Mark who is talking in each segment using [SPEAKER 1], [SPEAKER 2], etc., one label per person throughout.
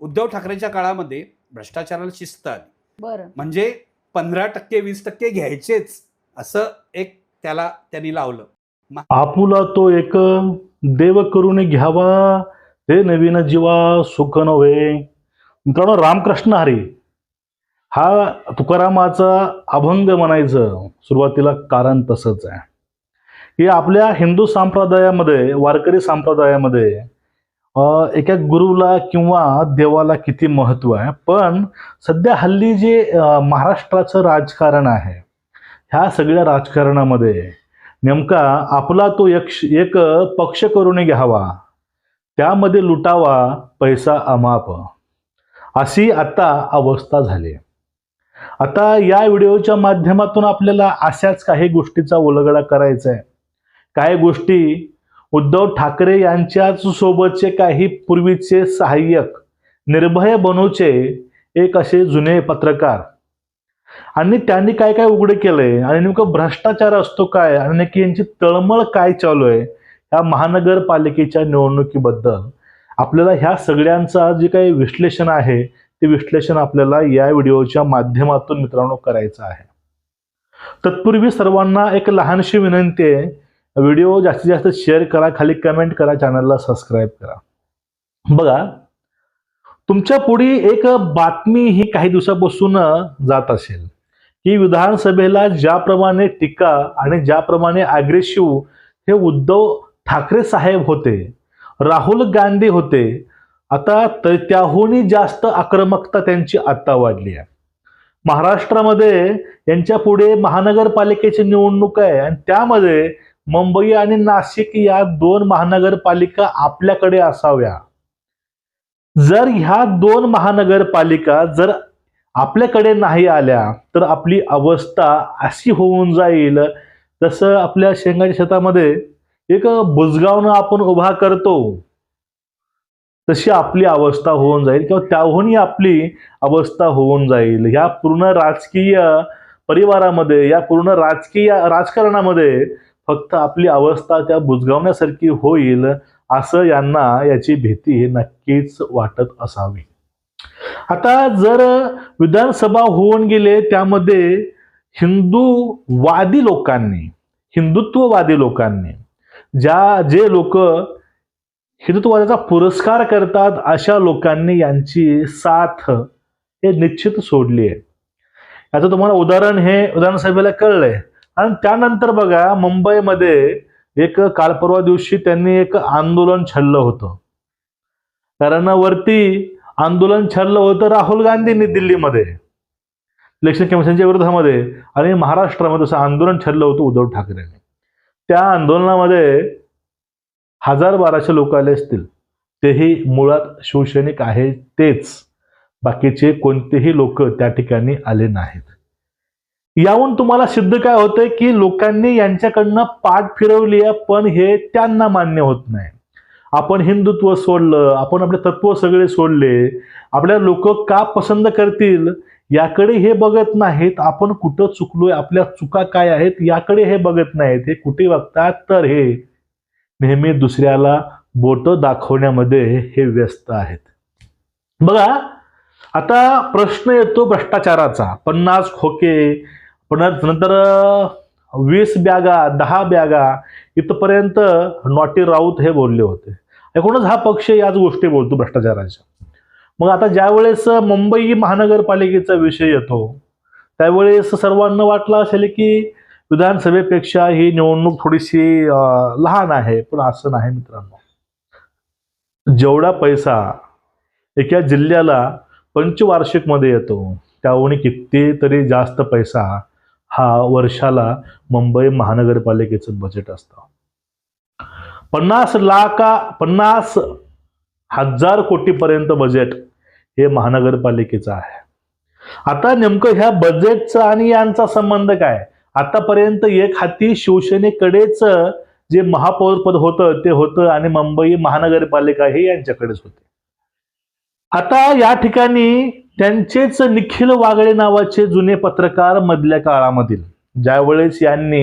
[SPEAKER 1] उद्धव ठाकरेंच्या काळामध्ये भ्रष्टाचाराला शिस्त आली.
[SPEAKER 2] बरं.
[SPEAKER 1] म्हणजे पंधरा टक्के वीस टक्के घ्यायचेच असं एक त्याला त्यांनी लावलं.
[SPEAKER 3] आपुला तो एक देव करून घ्यावा. ते नवीन जीवा सुख नव्हे. मित्रांनो रामकृष्ण हरी हा तुकारामाचा अभंग म्हणायचं. सुरुवातीला कारण तसंच आहे. की आपल्या हिंदू संप्रदायामध्ये वारकरी संप्रदायामध्ये एका गुरुला किंवा देवाला किती महत्त्व आहे? पण सध्या हल्ली जे महाराष्ट्राचं राजकारण आहे ह्या सगळ्या राजकारणामध्ये नेमका आपला तो यक्ष एक पक्ष करून घ्यावा त्यामध्ये लुटावा पैसा अमाप अशी आता अवस्था झाली. आता या व्हिडिओच्या माध्यमातून आपल्याला अशाच काही गोष्टीचा उलगडा करायचा आहे. काही गोष्टी उद्धव ठाकरे यांच्याच सोबतचे काही पूर्वीचे सहाय्यक निर्भय बनूचे एक असे जुने पत्रकार. आणि त्यांनी काय काय उघडे केलंय आणि नेमकं भ्रष्टाचार असतो काय? आणि नेमकी यांची तळमळ काय चालू आहे? या महानगरपालिकेच्या निवडणुकीबद्दल आपल्याला ह्या सगळ्यांचा जे काही विश्लेषण आहे ते विश्लेषण आपल्याला या व्हिडिओच्या माध्यमातून मित्रांनो करायचं आहे. तत्पूर्वी सर्वांना एक लहानशी विनंती आहे व्हिडिओ जास्तीत जास्त शेअर करा खाली कमेंट करा चॅनलला सबस्क्राईब करा. बघा तुमच्यापुढे एक बातमी ही काही दिवसापासून जात असेल. की विधानसभेला ज्याप्रमाणे टीका आणि ज्याप्रमाणे अग्रेसिव्ह हे उद्धव ठाकरे साहेब होते राहुल गांधी होते आता तर त्याहूनही जास्त आक्रमकता त्यांची आता वाढली आहे. महाराष्ट्रामध्ये यांच्या पुढे महानगरपालिकेची निवडणूक आहे आणि त्यामध्ये मुंबई आणि नाशिक या दोन महानगरपालिका आपल्याकडे असाव्या. जर ह्या दोन महानगरपालिका जर आपल्याकडे नाही आल्या तर आपली अवस्था अशी होऊन जाईल जसं आपल्या शेंगाच्या शेतामध्ये एक बुजगावनं आपण उभा करतो तशी आपली अवस्था होऊन जाईल किंवा त्याहूनही आपली अवस्था होऊन जाईल. ह्या पूर्ण राजकीय परिवारामध्ये या पूर्ण राजकीय राजकारणामध्ये फक्त आपली अवस्था त्या बुजगावण्यासारखी होईल असं यांना याची भीती नक्कीच वाटत असावी. आता जर विधानसभा होऊन गेले त्यामध्ये हिंदूवादी लोकांनी हिंदुत्ववादी लोकांनी ज्या जे लोक हिंदुत्ववादाचा पुरस्कार करतात अशा लोकांनी यांची साथ हे निश्चित सोडली आहे. याचं तुम्हाला उदाहरण हे विधानसभेला कळलंय. आणि त्यानंतर बघा मुंबईमध्ये एक काल परवा दिवशी त्यांनी एक आंदोलन छल्लं होतं. कारण वरती आंदोलन छल्लं होतं राहुल गांधींनी दिल्लीमध्ये इलेक्शन कमिशनच्या विरोधामध्ये आणि महाराष्ट्रामध्ये असं आंदोलन छल्लं होतं उद्धव ठाकरेंनी. त्या आंदोलनामध्ये हजार बाराशे लोक आले असतील. तेही मुळात शिवसैनिक आहे तेच. बाकीचे कोणतेही लोक त्या ठिकाणी आले नाहीत. याहून तुम्हाला सिद्ध काय होतंय की लोकांनी यांच्याकडनं पाठ फिरवली आहे पण हे त्यांना मान्य होत नाही. आपण हिंदुत्व सोडलं आपण आपले तत्व सगळे सोडले आपल्या लोक का पसंत करतील याकडे हे बघत नाहीत आपण कुठं चुकलोय आपल्या चुका काय आहेत याकडे हे बघत नाहीत हे कुठे बघतात तर हे नेहमी दुसऱ्याला बोट दाखवण्यामध्ये हे व्यस्त आहेत. बघा आता प्रश्न येतो भ्रष्टाचाराचा. पन्नास खोके पण नंतर वीस बॅगा दहा बॅगा इथपर्यंत नॉटी राऊत हे बोलले होते. एकूणच हा पक्ष याच गोष्टी बोलतो भ्रष्टाचाराच्या. मग आता ज्यावेळेस मुंबई महानगरपालिकेचा विषय येतो त्यावेळेस सर्वांना वाटलं असेल की विधानसभेपेक्षा ही निवडणूक थोडीशी लहान आहे पण असं नाही मित्रांनो. जेवढा पैसा एका जिल्ह्याला पंचवार्षिकमध्ये येतो त्याहून कितीतरी जास्त पैसा हा वर्षाला मुंबई महानगरपालिकेचं बजेट असतं. पन्नास लाखा पन्नास हजार कोटीपर्यंत बजेट हे महानगरपालिकेचं आहे. आता नेमकं ह्या बजेटचा आणि यांचा संबंध काय? आतापर्यंत एक हाती शिवसेनेकडेच जे महापौरपद होतं ते होतं आणि मुंबई महानगरपालिका हे यांच्याकडेच होते. आता या ठिकाणी त्यांचेच निखिल वागळे नावाचे जुने पत्रकार मधल्या काळामधील ज्यावेळेस यांनी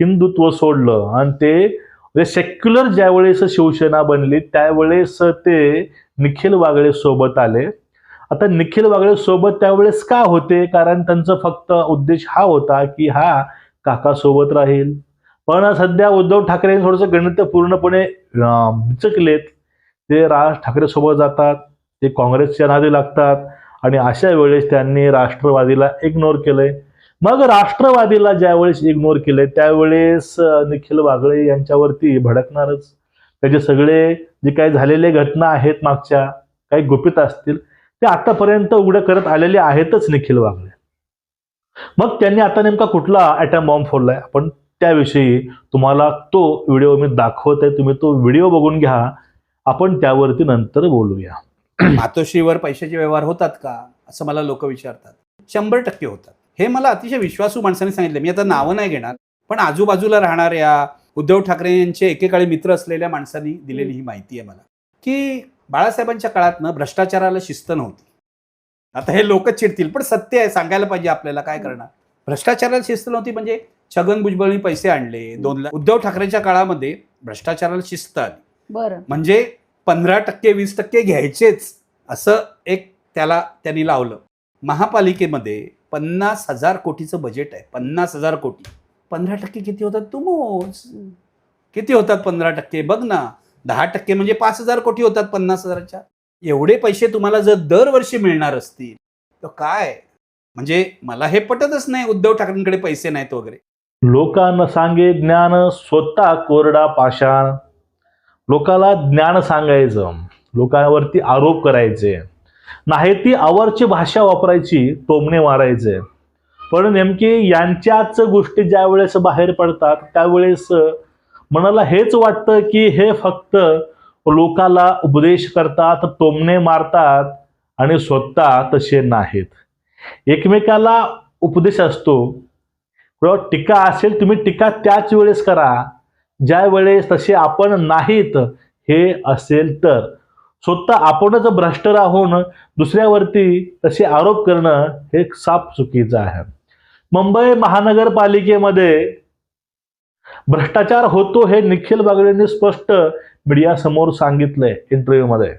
[SPEAKER 3] हिंदुत्व सोडलं आणि ते सेक्युलर ज्यावेळेस शिवसेना बनली त्यावेळेस ते निखिल वागळे सोबत आले. आता निखिल वागळे सोबत त्यावेळेस का होते? कारण त्यांचा फक्त उद्देश हा होता की हा काका सोबत राहील. पण सध्या उद्धव ठाकरे थोडंसं गणित पूर्णपणे बिचकलेत. ते राज ठाकरे सोबत जातात ते काँग्रेसच्या नादी लागतात. आणि अशा वेळेस त्यांनी राष्ट्रवादीला इग्नोर केलंय. मग राष्ट्रवादीला ज्यावेळेस इग्नोर केले त्यावेळेस निखिल वागळे यांच्यावरती भडकणारच. त्याचे सगळे जे काही झालेले घटना आहेत मागच्या काही गुपित असतील ते आतापर्यंत उघड करत आलेले आहेतच निखिल वागळे. मग त्यांनी आता नेमका कुठला ॲटम बॉम्ब फोडलाय? आपण त्याविषयी तुम्हाला तो व्हिडिओ मी दाखवत आहे तुम्ही तो व्हिडिओ बघून घ्या. आपण त्यावरती नंतर बोलूया.
[SPEAKER 1] मातोश्रीवर पैशाचे व्यवहार होतात का असं मला लोक विचारतात. शंभर टक्के होतात. हे मला अतिशय विश्वासू माणसाने सांगितलं. मी आता नावं नाही घेणार पण आजूबाजूला राहणाऱ्या उद्धव ठाकरे यांचे एकेकाळी मित्र असलेल्या माणसांनी दिलेली ही माहिती आहे मला. की बाळासाहेबांच्या काळात ना भ्रष्टाचाराला शिस्त नव्हती. आता हे लोकच चिडतील पण सत्य आहे सांगायला पाहिजे आपल्याला काय करणार. भ्रष्टाचाराला शिस्त नव्हती म्हणजे छगन भुजबळनी पैसे आणले दोन लाख उद्धव ठाकरेच्या काळामध्ये भ्रष्टाचाराला शिस्त आली.
[SPEAKER 2] बरं.
[SPEAKER 1] म्हणजे पंधरा टक्के वीस टक्के घ्यायचेच असं एक त्याला त्यांनी लावलं. महापालिकेमध्ये पन्नास हजार कोटीचं बजेट आहे. पन्नास हजार कोटी. पंधरा टक्के किती होतात तू? मोज. किती होतात पंधरा टक्के? बघ ना. दहा टक्के म्हणजे पाच हजार कोटी होतात पन्नास हजाराच्या. एवढे पैसे तुम्हाला जर दरवर्षी मिळणार असतील तर काय? म्हणजे मला हे पटतच नाही उद्धव ठाकरेंकडे पैसे नाहीत वगैरे.
[SPEAKER 3] लोकांना सांगे ज्ञान स्वतः कोरडा पाषाण. लोकाला ज्ञान सांगायचं लोकांवरती आरोप करायचे. नाही ती आवरची भाषा वापरायची टोमणे मारायचे. पण नेमकी यांच्याच गोष्टी ज्या वेळेस बाहेर पडतात त्यावेळेस मनाला हेच वाटतं की हे फक्त लोकाला उपदेश करतात टोमणे मारतात आणि स्वतः तसे नाहीत. एकमेकाला उपदेश असतो. किंवा टीका असेल तुम्ही टीका त्याच वेळेस करा. ज्या वेळेस तसे आपण नाहीत हे असेल तर. स्वतः आपणच भ्रष्ट राहून दुसऱ्यावरती तसे आरोप करणं हे साफ चुकीचं आहे. मुंबई महानगरपालिकेमध्ये भ्रष्टाचार होतो हे निखिल बागडेंनी स्पष्ट मीडियासमोर सांगितलंय इंटरव्ह्यूमध्ये.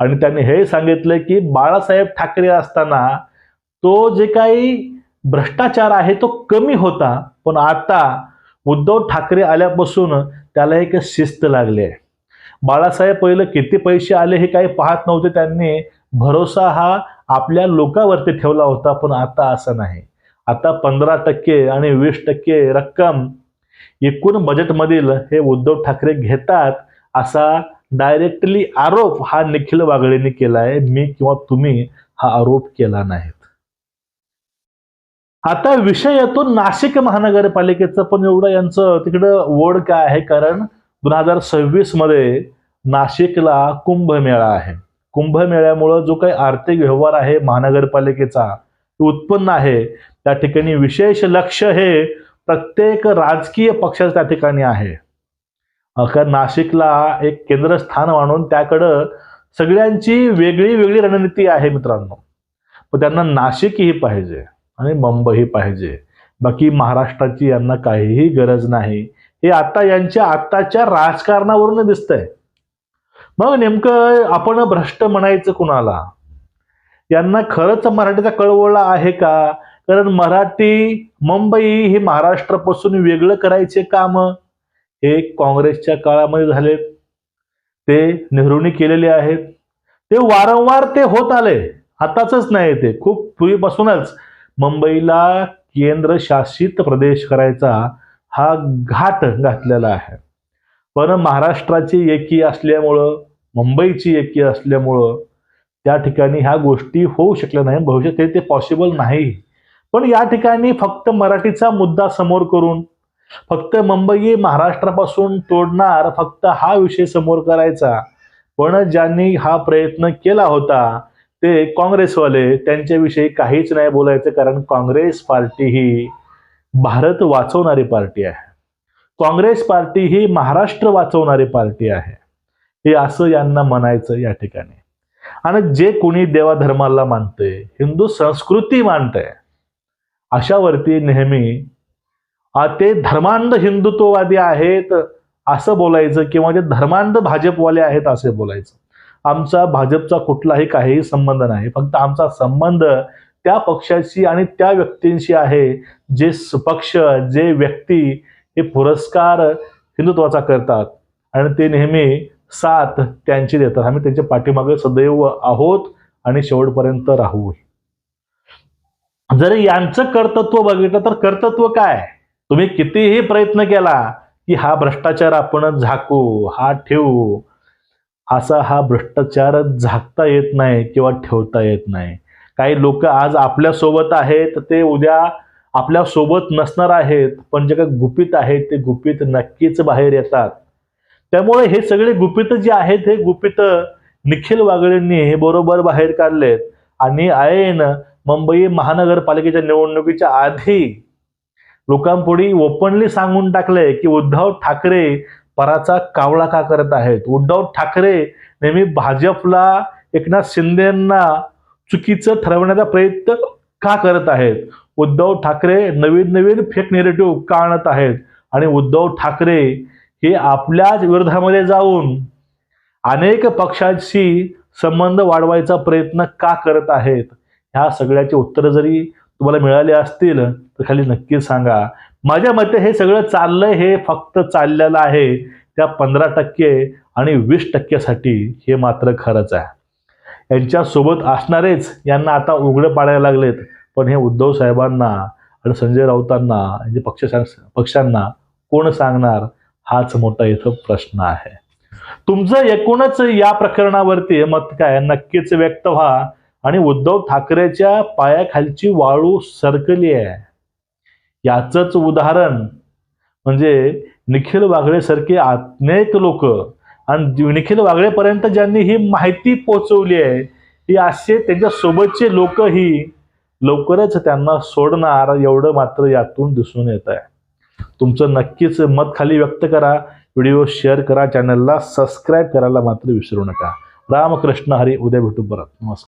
[SPEAKER 3] आणि त्यांनी हे सांगितलंय की बाळासाहेब ठाकरे असताना तो जे काही भ्रष्टाचार आहे तो कमी होता पण आता उद्धव ठाकरे आल्यापासून त्याला एक शिस्त लागली आहे. बाळासाहेब पहिलं किती पैसे आले हे काही पाहत नव्हते. त्यांनी भरोसा हा आपल्या लोकांवरती ठेवला होता पण आता असं नाही. आता पंधरा टक्के आणि वीस टक्के रक्कम एकूण बजेटमधील हे उद्धव ठाकरे घेतात असा डायरेक्टली आरोप हा निखिल वागळेंनी केला आहे. मी किंवा तुम्ही हा आरोप केला नाही. आता विषय येतो नाशिक महानगरपालिकेचं पण एवढं यांचं तिकडं वड काय आहे? कारण दोन हजार सव्वीसमध्ये नाशिकला कुंभमेळा आहे. कुंभमेळ्यामुळं जो काही आर्थिक व्यवहार आहे महानगरपालिकेचा उत्पन्न आहे. त्या ठिकाणी विशेष लक्ष हे प्रत्येक राजकीय पक्षाचं त्या ठिकाणी आहे. कारण नाशिकला एक केंद्रस्थान मानून त्याकडं सगळ्यांची वेगळी वेगळी रणनीती आहे मित्रांनो. पण त्यांना नाशिकही पाहिजे. आणि मुंबई पाहिजे. बाकी महाराष्ट्राची यांना काहीही गरज नाही. हे आता यांच्या आत्ताच्या राजकारणावरून दिसतंय. मग नेमकं आपण भ्रष्ट म्हणायचं कुणाला? यांना खरंच मराठीचा कळवळा आहे का? कारण मराठी मुंबई हे महाराष्ट्रापासून वेगळं करायचे काम हे काँग्रेसच्या काळामध्ये झालेत. ते नेहरूंनी केलेले आहेत. ते वारंवार ते होत आले. आताच नाही ते. खूप पूर्वीपासूनच मुंबईला केंद्रशासित प्रदेश करायचा हा घाट घातलेला आहे. पण महाराष्ट्राची एकी असल्यामुळं मुंबईची एकी असल्यामुळं त्या ठिकाणी ह्या गोष्टी होऊ शकल्या नाही भविष्यात ते- ते पॉसिबल नाही. पण या ठिकाणी फक्त मराठीचा मुद्दा समोर करून फक्त मुंबई महाराष्ट्रापासून तोडणार फक्त हा विषय समोर करायचा. पण ज्यांनी हा प्रयत्न केला होता ते काँग्रेसवाले त्यांच्याविषयी काहीच नाही बोलायचं कारण काँग्रेस पार्टी ही भारत वाचवणारी पार्टी आहे. काँग्रेस पार्टी ही महाराष्ट्र वाचवणारी पार्टी आहे. हे असं यांना म्हणायचं या ठिकाणी. आणि जे कोणी देवाधर्माला मानते हिंदू संस्कृती मानते अशावरती नेहमी ते धर्मांध हिंदुत्ववादी आहेत असं बोलायचं किंवा जे धर्मांध भाजपवाले आहेत असे बोलायचं. आमचा भाजपचा कुठलाही काहीही संबंध नाही. फक्त आमचा संबंध त्या पक्षाशी आणि त्या व्यक्तींशी आहे जे पक्ष जे व्यक्ती हे पुरस्कार हिंदुत्वाचा करतात. आणि ते नेहमी साथ त्यांची देतात. आम्ही त्यांच्या पाठीमागे सदैव आहोत आणि शेवटपर्यंत राहू जर यांचं कर्तृत्व बघितलं तर कर्तृत्व काय? तुम्ही कितीही प्रयत्न केला की हा भ्रष्टाचार आपण झाकू हा ठेवू असा हा भ्रष्टाचार झाकता येत नाही किंवा ठेवता येत नाही. काही लोक आज आपल्यासोबत आहेत ते उद्या आपल्यासोबत नसणार आहेत पण जे काही गुपित आहेत ते गुपित नक्कीच बाहेर येतात. त्यामुळे हे सगळे गुपित जे आहेत हे गुपित निखिल वागळेंनी हे बरोबर बाहेर काढलेत. आणि ऐन मुंबई महानगरपालिकेच्या निवडणुकीच्या आधी लोकांपुढे ओपनली सांगून टाकले की उद्धव ठाकरे पराचा कावळा का करत आहेत? उद्धव ठाकरे नेहमी भाजपला एकनाथ शिंदेना चुकीचं ठरवण्याचा प्रयत्न का करत आहेत? उद्धव ठाकरे नवीन नवीन फेक नेरेटिव्ह का आणत आहेत. आणि उद्धव ठाकरे हे आपल्याच विरोधामध्ये जाऊन अनेक पक्षांशी संबंध वाढवायचा प्रयत्न का करत आहेत? ह्या सगळ्याची उत्तरं जरी तुम्हाला मिळाली असतील तर खाली नक्की सांगा. माझ्या मते हे सगळं चाललंय हे फक्त चाललेलं आहे. त्या पंधरा टक्के आणि वीस टक्क्यासाठी हे मात्र खरंच आहे. यांच्यासोबत असणारेच यांना आता उघडं पाडायला लागलेत. पण हे उद्धव साहेबांना आणि संजय राऊतांना म्हणजे पक्ष पक्षांना कोण सांगणार? हाच मोठा इथं प्रश्न आहे. तुमचं एकूणच या प्रकरणावरती मत काय? नक्कीच व्यक्त व्हा. आणि उद्धव ठाकरेच्या पायाखालची वाळू सरकली आहे. याचंच उदाहरण. म्हणजे निखिल वागळेसारखे अनेक लोक आणि निखिल वागळेपर्यंत ज्यांनी ही माहिती पोहोचवली आहे ही असे त्यांच्या सोबतचे लोकही लवकरच त्यांना सोडणार एवढं मात्र यातून दिसून येत आहे. तुमचं नक्कीच मत खाली व्यक्त करा व्हिडिओ शेअर करा चॅनलला सबस्क्राईब करायला मात्र विसरू नका. रामकृष्ण हरी उद्या भेटू परत. नमस्कार.